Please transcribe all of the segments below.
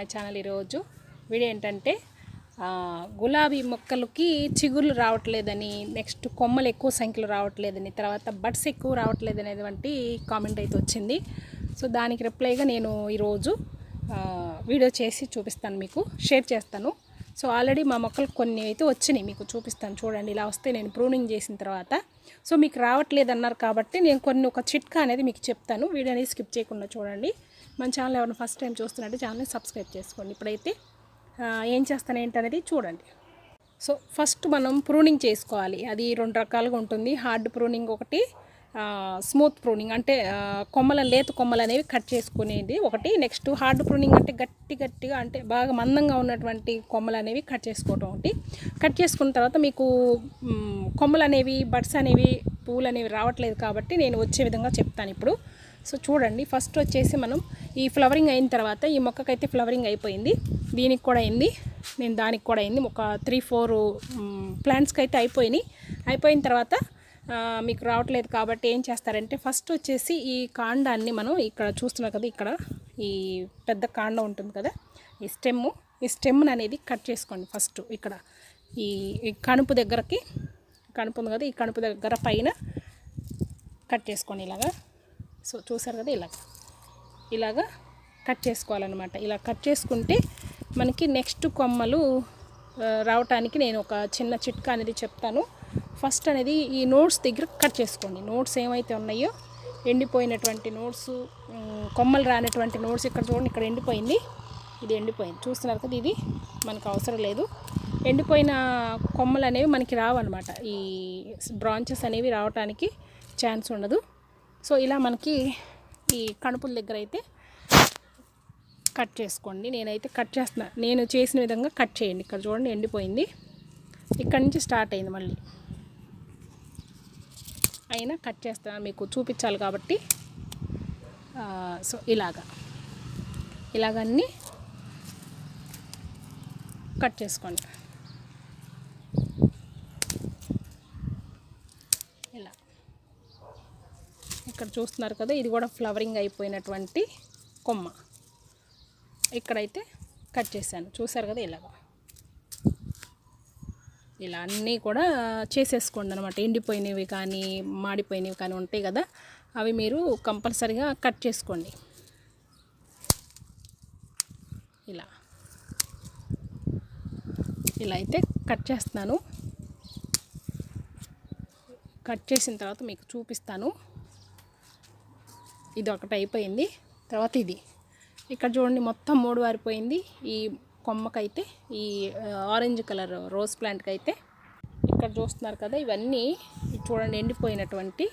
My channel ఈరోజు. Video ఏంటంటే గులాబీ మొక్కలకి చిగుర్లు రావట్లేదని నెక్స్ట్ కొమ్మలు ఎక్కువ సంఖ్యలో రావట్లేదని తర్వాత బడ్స్ ఎక్కువ రావట్లేదు అనేటువంటి కామెంట్ అయితే వచ్చింది. సో దానికి రిప్లైగా నేను ఈరోజు వీడియో చేసి చూపిస్తాను మీకు షేర్ చేస్తాను. సో ఆల్రెడీ మా మొక్కలు కొన్ని అయితే వచ్చినాయి మీకు చూపిస్తాను చూడండి. ఇలా వస్తే నేను ప్రూనింగ్ చేసిన తర్వాత. సో మీకు రావట్లేదు అన్నారు కాబట్టి నేను కొన్ని ఒక చిట్కా అనేది మీకు చెప్తాను. వీడియో అనేది స్కిప్ చేయకుండా చూడండి. మన ఛానల్ ఎవరైనా ఫస్ట్ టైం చూస్తున్నట్టు ఛానల్ని సబ్స్క్రైబ్ చేసుకోండి. ఇప్పుడైతే ఏం చేస్తాను ఏంటనేది చూడండి. సో ఫస్ట్ మనం ప్రూనింగ్ చేసుకోవాలి. అది రెండు రకాలుగా ఉంటుంది. హార్డ్ ప్రూనింగ్ ఒకటి స్మూత్ ప్రూనింగ్ అంటే కొమ్మల లేత కొమ్మలు అనేవి కట్ చేసుకునేది ఒకటి. నెక్స్ట్ హార్డ్ ప్రూనింగ్ అంటే గట్టి గట్టిగా అంటే బాగా మందంగా ఉన్నటువంటి కొమ్మలు అనేవి కట్ చేసుకోవటం ఒకటి. కట్ చేసుకున్న తర్వాత మీకు కొమ్మలు అనేవి బడ్స్ అనేవి పూలు అనేవి రావట్లేదు కాబట్టి నేను వచ్చే విధంగా చెప్తాను ఇప్పుడు. సో చూడండి ఫస్ట్ వచ్చేసి మనం ఈ ఫ్లవరింగ్ అయిన తర్వాత ఈ మొక్కకైతే ఫ్లవరింగ్ అయిపోయింది. దీనికి కూడా అయింది. నేను దానికి కూడా అయింది. ఒక త్రీ ఫోర్ ప్లాంట్స్కి అయితే అయిపోయినాయి. అయిపోయిన తర్వాత మీకు రావట్లేదు కాబట్టి ఏం చేస్తారంటే ఫస్ట్ వచ్చేసి ఈ కాండాన్ని మనం ఇక్కడ చూస్తున్నాం కదా ఇక్కడ ఈ పెద్ద కాండం ఉంటుంది కదా ఈ స్టెమ్ ఈ స్టెమ్ అనేది కట్ చేసుకోండి ఫస్ట్ ఇక్కడ. ఈ ఈ కణుపు దగ్గరకి కణుపు ఉంది కదా ఈ కణుపు దగ్గర పైన కట్ చేసుకోండి ఇలాగా. సో చూసారు కదా ఇలాగ. ఇలాగా కట్ చేసుకోవాలన్నమాట. ఇలా కట్ చేసుకుంటే మనకి నెక్స్ట్ కొమ్మలు రావటానికి నేను ఒక చిన్న చిట్కా అనేది చెప్తాను. ఫస్ట్ అనేది ఈ నోట్స్ దగ్గర కట్ చేసుకోండి. నోట్స్ ఏమైతే ఉన్నాయో ఎండిపోయినటువంటి నోట్స్ కొమ్మలు రానటువంటి నోట్స్ ఇక్కడ చూడండి ఇక్కడ ఎండిపోయింది. ఇది ఎండిపోయింది. చూస్తున్నారు కదా ఇది? మనకు అవసరం లేదు. ఎండిపోయిన కొమ్మలు అనేవి మనకి రావన్నమాట. ఈ బ్రాంచెస్ అనేవి రావటానికి ఛాన్స్ ఉండదు. సో ఇలా మనకి ఈ కణుపుల దగ్గర అయితే కట్ చేసుకోండి. నేనైతే కట్ చేస్తున్నా. నేను చేసిన విధంగా కట్ చేయండి. ఇక్కడ చూడండి ఎండిపోయింది. ఇక్కడ నుంచి స్టార్ట్ అయింది మళ్ళీ. అయినా కట్ చేస్తాను మీకు చూపించాలి కాబట్టి. సో ఇలాగా. ఇలాగన్నీ కట్ చేసుకోండి ఇలా ఇక్కడ చూస్తున్నారు కదా ఇది కూడా ఫ్లవరింగ్ అయిపోయినటువంటి కొమ్మ. ఇక్కడైతే కట్ చేశాను. చూసారు కదా ఇలాగా? ఇలా అన్నీ కూడా చేసేసుకోండి అనమాట ఎండిపోయినవి కానీ మాడిపోయినవి కానీ ఉంటాయి కదా అవి మీరు కంపల్సరిగా కట్ చేసుకోండి. ఇలా. ఇలా అయితే కట్ చేస్తున్నాను. కట్ చేసిన తర్వాత మీకు చూపిస్తాను. ఇది ఒకటి అయిపోయింది. తర్వాత ఇది. ఇక్కడ చూడండి మొత్తం మూడు వారిపోయింది. ఈ కొమ్మకైతే ఈ ఆరెంజ్ కలర్ రోజ్ ప్లాంట్కి అయితే ఇక్కడ చూస్తున్నారు కదా ఇవన్నీ చూడండి ఎండిపోయినటువంటి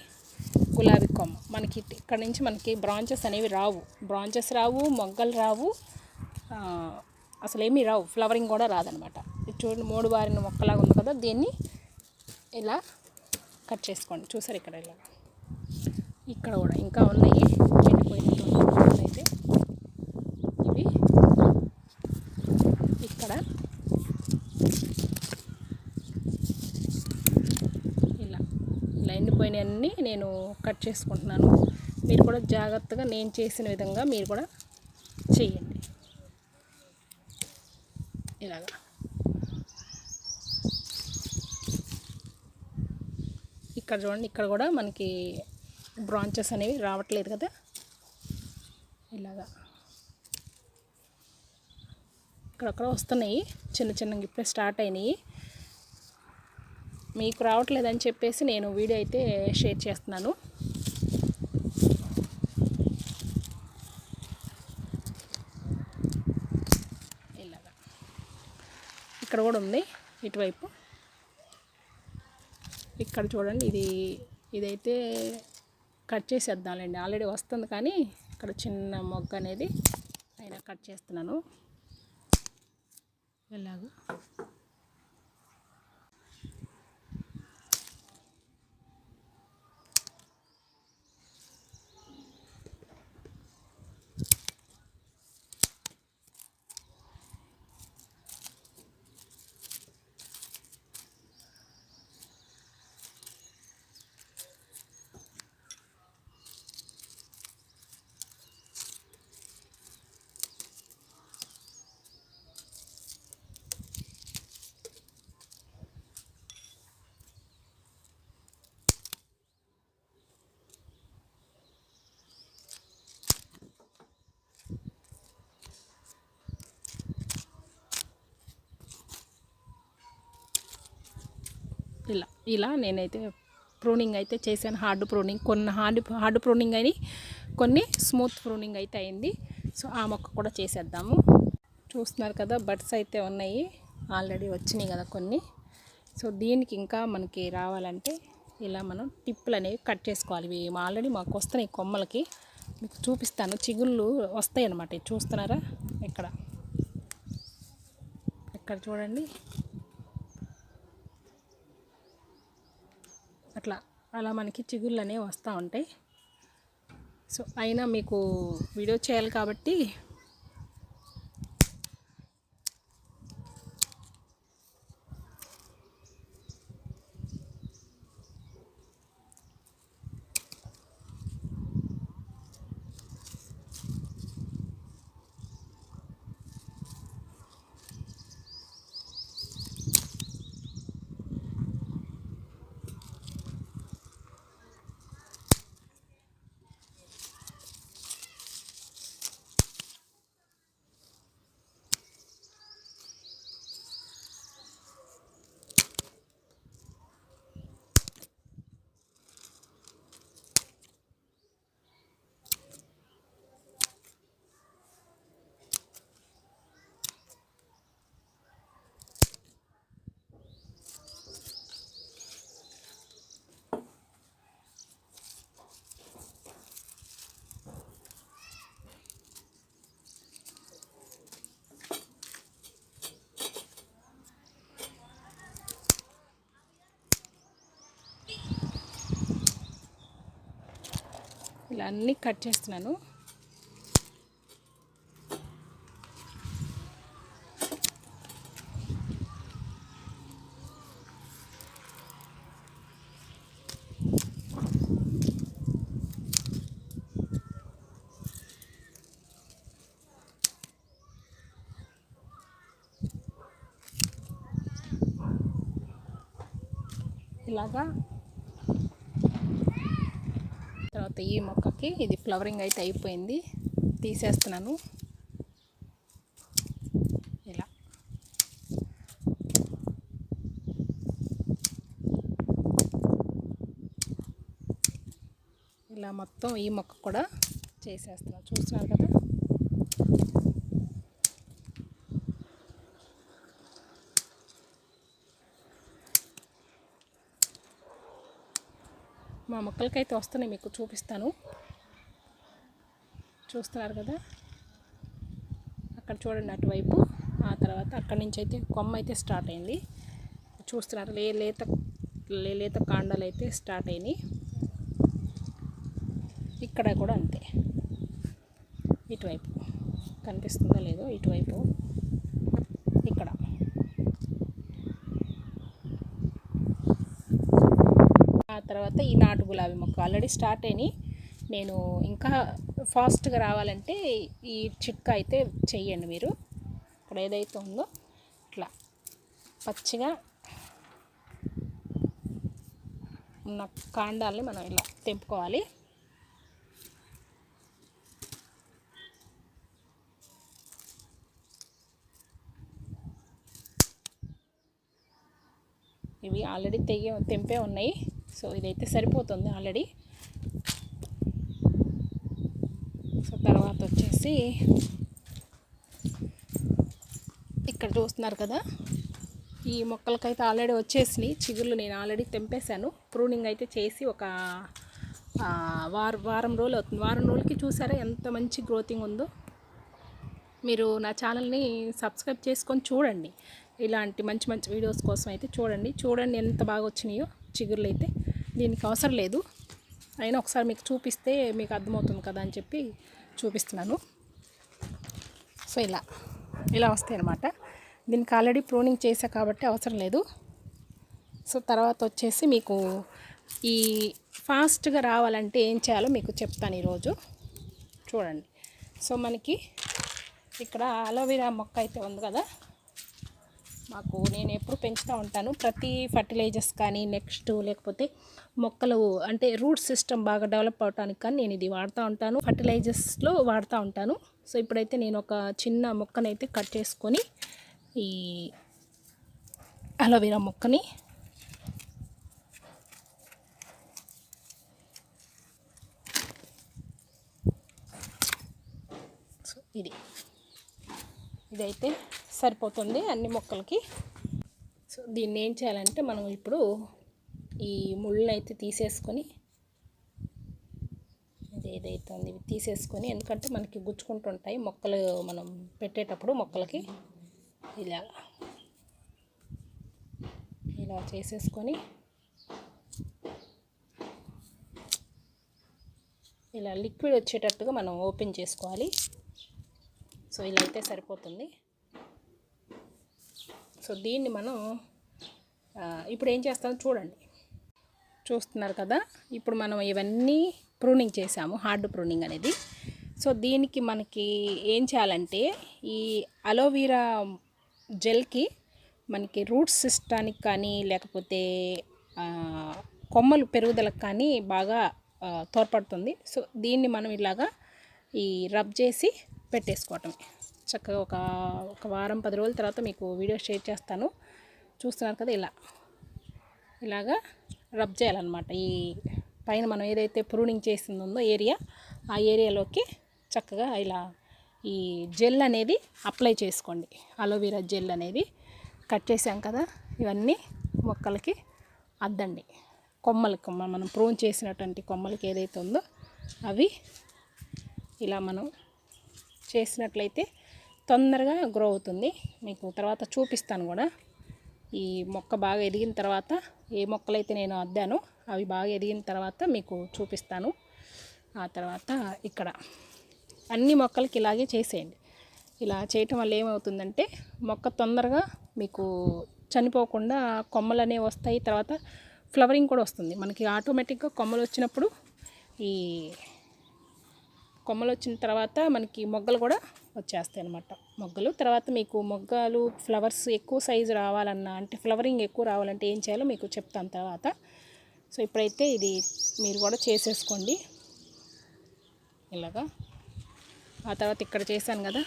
గులాబీ కొమ్మ. మనకి ఇక్కడ నుంచి మనకి బ్రాంచెస్ అనేవి రావు. బ్రాంచెస్ రావు మొగ్గలు రావు ఆ, అసలు ఏమీ రావు. ఫ్లవరింగ్ కూడా రాదనమాట. ఇది చూడండి మూడు వారిన మొక్కలాగా ఉంది కదా దీన్ని ఇలా కట్ చేసుకోండి. చూసారు ఇక్కడ ఇలా ఇక్కడ కూడా ఇంకా ఉన్నాయి. ఎండిపోయినటువంటి అయితే ఇవి. ఇక్కడ ఇలా ఇలా ఎండిపోయినవన్నీ నేను కట్ చేసుకుంటున్నాను. మీరు కూడా జాగ్రత్తగా నేను చేసిన విధంగా మీరు కూడా చేయండి ఇలాగా. ఇక్కడ చూడండి ఇక్కడ కూడా మనకి బ్రాంచెస్ అనేవి రావట్లేదు కదా. ఇలాగా. ఇక్కడక్కడ వస్తున్నాయి. చిన్న చిన్నగా ఇప్పుడే స్టార్ట్ అయినాయి. మీకు రావట్లేదని చెప్పేసి నేను వీడియో అయితే షేర్ చేస్తున్నాను. ఇలాగా. ఇక్కడ కూడా ఉంది ఇటువైపు. ఇక్కడ చూడండి ఇది ఇదైతే కట్ చేసేద్దాంలేండి. ఆల్రెడీ వస్తుంది కానీ ఇక్కడ చిన్న మొగ్గ అనేది ఆయన కట్ చేస్తున్నాను. ఎలాగా? ఇలా నేనైతే ప్రూనింగ్ అయితే చేశాను. Hard pruning. కొన్ని హార్డ్ హార్డ్ ప్రూనింగ్ అని కొన్ని స్మూత్ ప్రూనింగ్ అయితే అయింది. సో ఆ మొక్క కూడా చేసేద్దాము. చూస్తున్నారు కదా బడ్స్ అయితే ఉన్నాయి. ఆల్రెడీ వచ్చినాయి కదా కొన్ని. సో దీనికి ఇంకా మనకి రావాలంటే ఇలా మనం టిప్పులు అనేవి కట్ చేసుకోవాలి. ఇవి ఆల్రెడీ మాకు వస్తున్నాయి కొమ్మలకి. మీకు చూపిస్తాను. చిగుళ్ళు వస్తాయి అన్నమాట చూస్తున్నారా? ఇక్కడ. ఇక్కడ చూడండి. అట్లా అలా మనకి చిగుళ్ళు అనేవి వస్తూ ఉంటాయి. సో అయినా మీకు వీడియో చేయాలి కాబట్టి అన్నీ కట్ చేస్తున్నాను. ఇలాగా ఈ మొక్కకి ఇది ఫ్లవరింగ్ అయితే అయిపోయింది. తీసేస్తున్నాను. ఇలా. ఇలా మొత్తం ఈ మొక్క కూడా చేసేస్తున్నాను చూస్తున్నారు కదా? మా మొక్కలకైతే వస్తున్నాయి మీకు చూపిస్తాను. చూస్తున్నారు కదా? అక్కడ చూడండి అటువైపు. ఆ తర్వాత అక్కడి నుంచి అయితే కొమ్మ అయితే స్టార్ట్ అయింది. చూస్తున్నారు లే లేత లే లేత కాండాలు అయితే స్టార్ట్ అయినాయి. ఇక్కడ కూడా అంతే. ఇటువైపు. కనిపిస్తుందో లేదో ఇటువైపు ఇక్కడ ఆ తర్వాత ఈ నాటు గులాబీ మొక్క ఆల్రెడీ స్టార్ట్ అయినాయి. నేను ఇంకా ఫాస్ట్గా రావాలంటే ఈ చిట్కా అయితే చెయ్యండి మీరు. ఇక్కడ ఏదైతే ఉందో ఇట్లా పచ్చిగా ఉన్న కాండాలని మనం ఇలా తెంపుకోవాలి. ఇవి ఆల్రెడీ తెగే తెంపే ఉన్నాయి. సో ఇదైతే సరిపోతుంది ఆల్రెడీ. సో తర్వాత వచ్చేసి ఇక్కడ చూస్తున్నారు కదా ఈ మొక్కలకైతే ఆల్రెడీ వచ్చేసినాయి. చిగుళ్ళు నేను ఆల్రెడీ తెంపేశాను. ప్రూనింగ్ అయితే చేసి ఒక వారం వారం రోజులు అవుతుంది. వారం రోజులకి చూసారా ఎంత మంచి గ్రోతింగ్ ఉందో? మీరు నా ఛానల్ని సబ్స్క్రైబ్ చేసుకొని చూడండి. ఇలాంటి మంచి మంచి వీడియోస్ కోసం అయితే చూడండి. చూడండి ఎంత బాగా వచ్చినాయో. చిగురులు అయితే దీనికి అవసరం లేదు. అయినా ఒకసారి మీకు చూపిస్తే మీకు అర్థమవుతుంది కదా అని చెప్పి చూపిస్తున్నాను. సో ఇలా ఇలా వస్తాయి అన్నమాట దీనికి ఆల్రెడీ ప్రూనింగ్ చేసా కాబట్టి అవసరం లేదు. సో తర్వాత వచ్చేసి మీకు ఈ ఫాస్ట్గా రావాలంటే ఏం చేయాలో మీకు చెప్తాను ఈరోజు. చూడండి. సో మనకి ఇక్కడ అలోవెరా మొక్క అయితే ఉంది కదా. మాకు నేను ఎప్పుడు పెంచుతూ ఉంటాను. ప్రతి ఫర్టిలైజర్స్ కానీ నెక్స్ట్ లేకపోతే మొక్కలు అంటే రూట్ సిస్టమ్ బాగా డెవలప్ అవడానికి కానీ నేను ఇది వాడుతూ ఉంటాను. ఫర్టిలైజర్స్లో వాడుతూ ఉంటాను. సో ఇప్పుడైతే నేను ఒక చిన్న మొక్కనైతే కట్ చేసుకొని ఈ అలోవెరా మొక్కని ఇది. ఇదైతే సరిపోతుంది అన్ని మొక్కలకి. సో దీన్ని ఏం చేయాలంటే మనం ఇప్పుడు ఈ ముళ్ళని అయితే తీసేసుకొని ఇది ఏదైతే ఉంది ఇవి తీసేసుకొని ఎందుకంటే మనకి గుచ్చుకుంటుంటాయి మొక్కలు మనం పెట్టేటప్పుడు మొక్కలకి. ఇలా ఇలా చేసేసుకొని ఇలా లిక్విడ్ వచ్చేటట్టుగా మనం ఓపెన్ చేసుకోవాలి. సో ఇలా అయితే సరిపోతుంది. సో దీన్ని మనం ఇప్పుడు ఏం చేస్తామో చూడండి. చూస్తున్నారు కదా? ఇప్పుడు మనం ఇవన్నీ ప్రూనింగ్ చేసాము హార్డ్ ప్రూనింగ్ అనేది. సో దీనికి మనకి ఏం చేయాలంటే ఈ అలోవీరా జెల్కి మనకి రూట్స్ సిస్టానికి కానీ లేకపోతే కొమ్మలు పెరుగుదలకు కానీ బాగా తోడ్పడుతుంది. సో దీన్ని మనం ఇలాగా ఈ రబ్ చేసి పెట్టేసుకోవటమే. చక్కగా ఒక ఒక వారం పది రోజుల తర్వాత మీకు వీడియో షేర్ చేస్తాను. చూస్తున్నారు కదా ఇలా. ఇలాగా రబ్ చేయాలన్నమాట. ఈ పైన మనం ఏదైతే ప్రూనింగ్ చేసింది ఉందో ఏరియా ఆ ఏరియాలోకి చక్కగా ఇలా ఈ జెల్ అనేది అప్లై చేసుకోండి. అలోవెరా జెల్ అనేది కట్ చేసాం కదా ఇవన్నీ మొక్కలకి అద్దండి. కొమ్మలకి కొమ్మ మనం ప్రూన్ చేసినటువంటి కొమ్మలకి ఏదైతే ఉందో అవి ఇలా మనం చేసినట్లయితే తొందరగా గ్రో అవుతుంది. మీకు తర్వాత చూపిస్తాను కూడా. ఈ మొక్క బాగా ఎదిగిన తర్వాత ఏ మొక్కలైతే నేను అద్దానో అవి బాగా ఎదిగిన తర్వాత మీకు చూపిస్తాను. ఆ తర్వాత ఇక్కడ అన్ని మొక్కలకి ఇలాగే చేసేయండి. ఇలా చేయటం వల్ల ఏమవుతుందంటే మొక్క తొందరగా మీకు చనిపోకుండా కొమ్మలు అనేవి వస్తాయి. తర్వాత ఫ్లవరింగ్ కూడా వస్తుంది. మనకి ఆటోమేటిక్గా కొమ్మలు వచ్చినప్పుడు ఈ కొమ్మలు వచ్చిన తర్వాత మనకి మొగ్గలు కూడా వచ్చేస్తాయి అన్నమాట మొగ్గలు. తర్వాత మీకు మొగ్గలు ఫ్లవర్స్ ఎక్కువ సైజు రావాలన్నా అంటే ఫ్లవరింగ్ ఎక్కువ రావాలంటే ఏం చేయాలో మీకు చెప్తాను తర్వాత. సో ఇప్పుడైతే ఇది మీరు కూడా చేసేసుకోండి. ఇలాగా. ఆ తర్వాత ఇక్కడ చేశాను కదా.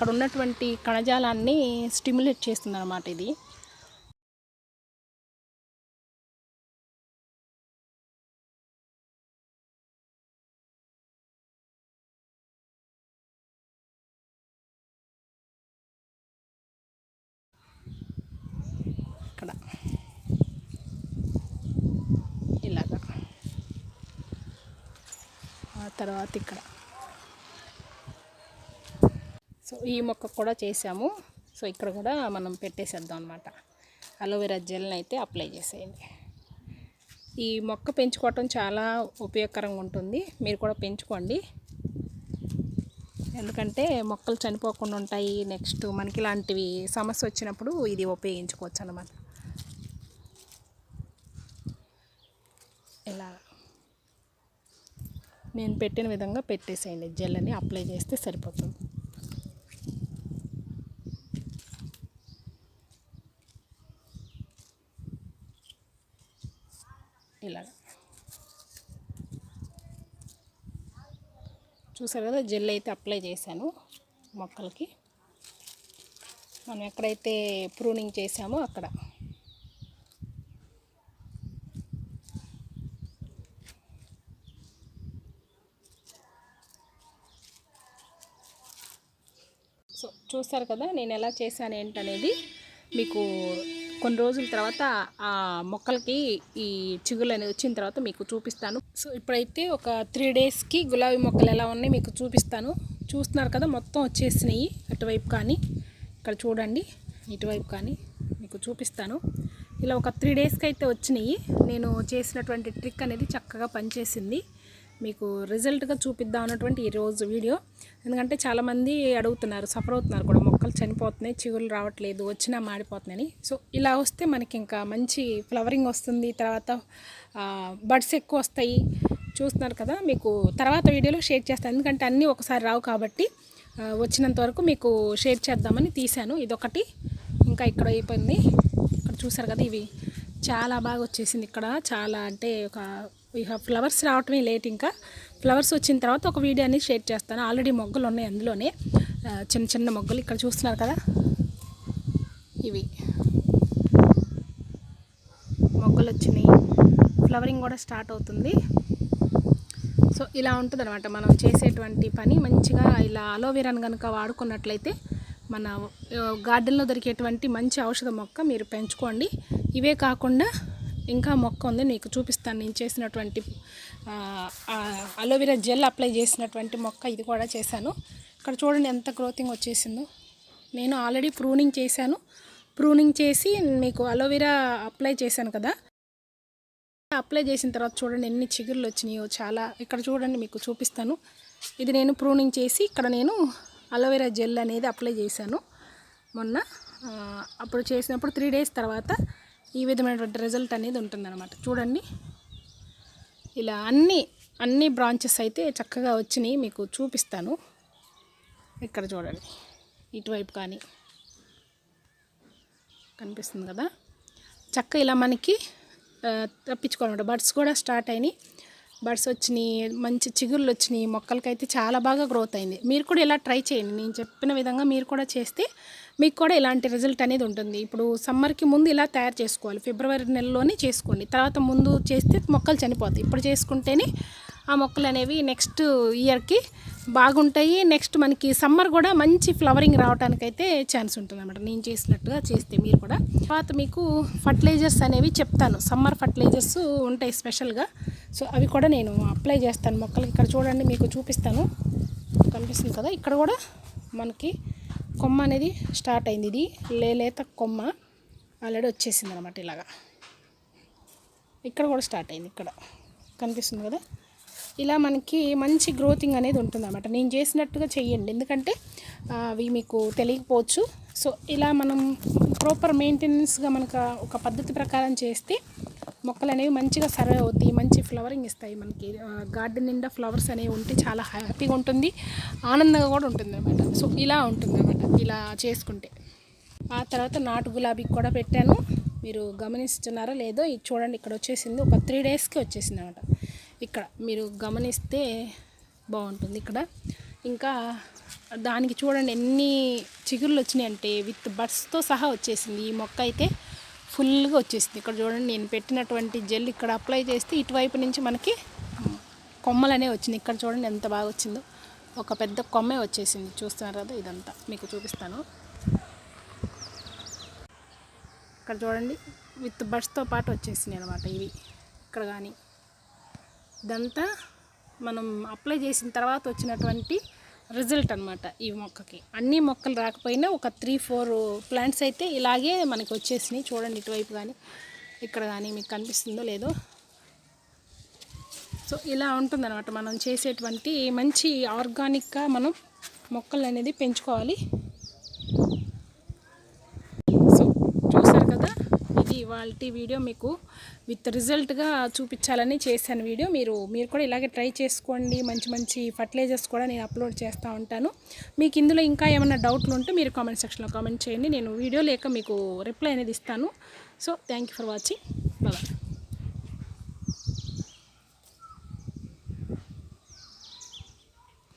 అక్కడ ఉన్నటువంటి కణజాలాన్ని స్టిమ్యులేట్ చేస్తుంది అనమాట ఇది. ఇక్కడ. ఇలాగా. ఆ తర్వాత ఇక్కడ. సో ఈ మొక్క కూడా చేసాము. సో ఇక్కడ కూడా మనం పెట్టేసేద్దాం అనమాట అలోవెరా జెల్ని అయితే అప్లై చేసేయండి. ఈ మొక్క పెంచుకోవటం చాలా ఉపయోగకరంగా ఉంటుంది. మీరు కూడా పెంచుకోండి. ఎందుకంటే మొక్కలు చనిపోకుండా ఉంటాయి. నెక్స్ట్ మనకి ఇలాంటివి సమస్య వచ్చినప్పుడు ఇది ఉపయోగించుకోవచ్చు అన్నమాట. ఇలా నేను పెట్టిన విధంగా పెట్టేసేయండి. జెల్ని అప్లై చేస్తే సరిపోతుంది. ఇలాగ. చూసారు కదా జెల్ అయితే అప్లై చేశాను మొక్కలకి. మనం ఎక్కడైతే ప్రూనింగ్ చేసామో అక్కడ. సో చూస్తారు కదా నేను ఎలా చేశాను ఏంటనేది మీకు కొన్ని రోజుల తర్వాత ఆ మొక్కలకి ఈ చిగులు అనేది వచ్చిన తర్వాత మీకు చూపిస్తాను. సో ఇప్పుడైతే ఒక త్రీ డేస్కి గులాబీ మొక్కలు ఎలా ఉన్నాయి మీకు చూపిస్తాను. చూస్తున్నారు కదా మొత్తం వచ్చేసినాయి. అటువైపు కానీ ఇక్కడ చూడండి. ఇటువైపు కానీ మీకు చూపిస్తాను. ఇలా ఒక త్రీ డేస్కి అయితే వచ్చినాయి. నేను చేసినటువంటి ట్రిక్ అనేది చక్కగా పనిచేసింది. మీకు రిజల్ట్గా చూపిద్దాం అన్నటువంటి ఈరోజు వీడియో. ఎందుకంటే చాలామంది అడుగుతున్నారు సఫర్ అవుతున్నారు కూడా. మొక్కలు చనిపోతున్నాయి చిగులు రావట్లేదు వచ్చినా మాడిపోతున్నాయని. సో ఇలా వస్తే మనకి ఇంకా మంచి ఫ్లవరింగ్ వస్తుంది. తర్వాత బడ్స్ ఎక్కువ వస్తాయి. చూస్తున్నారు కదా మీకు తర్వాత వీడియోలో షేర్ చేస్తాను. ఎందుకంటే అన్నీ ఒకసారి రావు కాబట్టి వచ్చినంత వరకు మీకు షేర్ చేద్దామని తీశాను. ఇదొకటి. ఇంకా ఇక్కడ అయిపోయింది. ఇక్కడ చూసారు కదా ఇవి. చాలా బాగా వచ్చేసింది ఇక్కడ. చాలా అంటే ఒక ఇక ఫ్లవర్స్ రావటమే లేట్ ఇంకా. ఫ్లవర్స్ వచ్చిన తర్వాత ఒక వీడియో అనేది షేర్ చేస్తాను. ఆల్రెడీ మొగ్గలు ఉన్నాయి అందులోనే. చిన్న చిన్న మొగ్గలు ఇక్కడ చూస్తున్నారు కదా? ఇవి. మొగ్గలు వచ్చినాయి. ఫ్లవరింగ్ కూడా స్టార్ట్ అవుతుంది. సో ఇలా ఉంటుంది అనమాట మనం చేసేటువంటి పని మంచిగా ఇలా అలోవెరాను కనుక వాడుకున్నట్లయితే మన గార్డెన్లో దొరికేటువంటి మంచి ఔషధ మొక్క మీరు పెంచుకోండి. ఇవే కాకుండా ఇంకా మొక్క ఉంది నీకు చూపిస్తాను. నేను చేసినటువంటి అలోవెరా జెల్ అప్లై చేసినటువంటి మొక్క ఇది కూడా చేశాను. ఇక్కడ చూడండి ఎంత గ్రోతింగ్ వచ్చేసిందో. నేను ఆల్రెడీ ప్రూనింగ్ చేశాను. ప్రూనింగ్ చేసి మీకు అలోవెరా అప్లై చేశాను కదా. అప్లై చేసిన తర్వాత చూడండి ఎన్ని చిగుర్లు వచ్చినాయో చాలా. ఇక్కడ చూడండి మీకు చూపిస్తాను. ఇది నేను ప్రూనింగ్ చేసి ఇక్కడ నేను అలోవెరా జెల్ అనేది అప్లై చేశాను. మొన్న అప్పుడు చేసినప్పుడు త్రీ డేస్ తర్వాత ఈ విధమైనటువంటి రిజల్ట్ అనేది ఉంటుందన్నమాట. చూడండి. ఇలా అన్ని అన్ని బ్రాంచెస్ అయితే చక్కగా వచ్చినాయి మీకు చూపిస్తాను. ఇక్కడ చూడండి. ఇటువైపు కానీ కనిపిస్తుంది కదా. చక్క ఇలా మనకి తప్పించుకోవాలన్నమాట. బడ్స్ కూడా స్టార్ట్ అయినాయి. బడ్స్ వచ్చినాయి మంచి చిగుర్లు వచ్చినాయి మొక్కలకైతే చాలా బాగా గ్రోత్ అయింది. మీరు కూడా ఇలా ట్రై చేయండి. నేను చెప్పిన విధంగా మీరు కూడా చేస్తే మీకు కూడా ఇలాంటి రిజల్ట్ అనేది ఉంటుంది. ఇప్పుడు సమ్మర్కి ముందు ఇలా తయారు చేసుకోవాలి. ఫిబ్రవరి నెలలోనే చేసుకోండి. తర్వాత ముందు చేస్తే మొక్కలు చనిపోతాయి. ఇప్పుడు చేసుకుంటేనే ఆ మొక్కలు అనేవి నెక్స్ట్ ఇయర్కి బాగుంటాయి. నెక్స్ట్ మనకి సమ్మర్ కూడా మంచి ఫ్లవరింగ్ రావడానికైతే ఛాన్స్ ఉంటుంది అనమాట నేను చేసినట్టుగా చేస్తే మీరు కూడా. తర్వాత మీకు ఫర్టిలైజర్స్ అనేవి చెప్తాను. సమ్మర్ ఫర్టిలైజర్స్ ఉంటాయి స్పెషల్గా సో అవి కూడా నేను అప్లై చేస్తాను. మొక్కలకి ఇక్కడ చూడండి మీకు చూపిస్తాను. కనిపిస్తుంది కదా? ఇక్కడ కూడా మనకి కొమ్మ అనేది స్టార్ట్ అయింది. ఇది లేలేత కొమ్మ ఆల్రెడీ వచ్చేసింది అనమాట ఇలాగా. ఇక్కడ కూడా స్టార్ట్ అయింది ఇక్కడ. కనిపిస్తుంది కదా? ఇలా మనకి మంచి గ్రోతింగ్ అనేది ఉంటుంది అనమాట నేను చేసినట్టుగా చేయండి ఎందుకంటే అవి మీకు తెలియకపోవచ్చు. సో ఇలా మనం ప్రాపర్ మెయింటెనెన్స్గా మనకు ఒక పద్ధతి ప్రకారం చేస్తే మొక్కలు అనేవి మంచిగా సర్వే అవుతాయి మంచి ఫ్లవరింగ్ ఇస్తాయి మనకి. గార్డెన్ నిండా ఫ్లవర్స్ అనేవి ఉంటే చాలా హ్యాపీగా ఉంటుంది ఆనందంగా కూడా ఉంటుంది అనమాట సో ఇలా ఉంటుంది అనమాట ఇలా చేసుకుంటే. ఆ తర్వాత నాటు గులాబీకి కూడా పెట్టాను. మీరు గమనిస్తున్నారో లేదో ఇది చూడండి ఇక్కడ వచ్చేసింది. ఒక త్రీ డేస్కి వచ్చేసింది అనమాట ఇక్కడ మీరు గమనిస్తే బాగుంటుంది ఇక్కడ. ఇంకా దానికి చూడండి ఎన్ని చిగుర్లు వచ్చినాయి అంటే విత్ బడ్స్తో సహా వచ్చేసింది. ఈ మొక్క అయితే ఫుల్గా వచ్చేసింది. ఇక్కడ చూడండి నేను పెట్టినటువంటి జెల్ ఇక్కడ అప్లై చేస్తే ఇటువైపు నుంచి మనకి కొమ్మలు అనేవి ఇక్కడ చూడండి ఎంత బాగా వచ్చిందో. ఒక పెద్ద కొమ్మే వచ్చేసింది. చూస్తున్నారు కదా ఇదంతా. మీకు చూపిస్తాను. ఇక్కడ చూడండి విత్ బడ్స్తో పాటు వచ్చేసినాయి అనమాట ఇవి. ఇక్కడ కానీ ఇదంతా మనం అప్లై చేసిన తర్వాత వచ్చినటువంటి రిజల్ట్ అనమాట ఈ మొక్కకి. అన్ని మొక్కలు రాకపోయినా ఒక త్రీ ఫోర్ ప్లాంట్స్ అయితే ఇలాగే మనకి వచ్చేసినాయి. చూడండి ఇటువైపు కానీ ఇక్కడ కానీ మీకు కనిపిస్తుందో లేదో. సో ఇలా ఉంటుందన్నమాట. మనం చేసేటువంటి మంచి ఆర్గానిక్గా మనం మొక్కలు అనేది పెంచుకోవాలి సో చూసారు కదా క్వాలిటీ వీడియో మీకు విత్ రిజల్ట్గా చూపించాలని చేశాను వీడియో. మీరు మీరు కూడా ఇలాగే ట్రై చేసుకోండి. మంచి మంచి ఫర్టిలైజర్స్ కూడా నేను అప్లోడ్ చేస్తూ ఉంటాను. మీకు ఇందులో ఇంకా ఏమైనా డౌట్లు ఉంటే మీరు కామెంట్ సెక్షన్లో కామెంట్ చేయండి. నేను వీడియో లేక మీకు రిప్లై అనేది ఇస్తాను. So thank you for watching. Bye.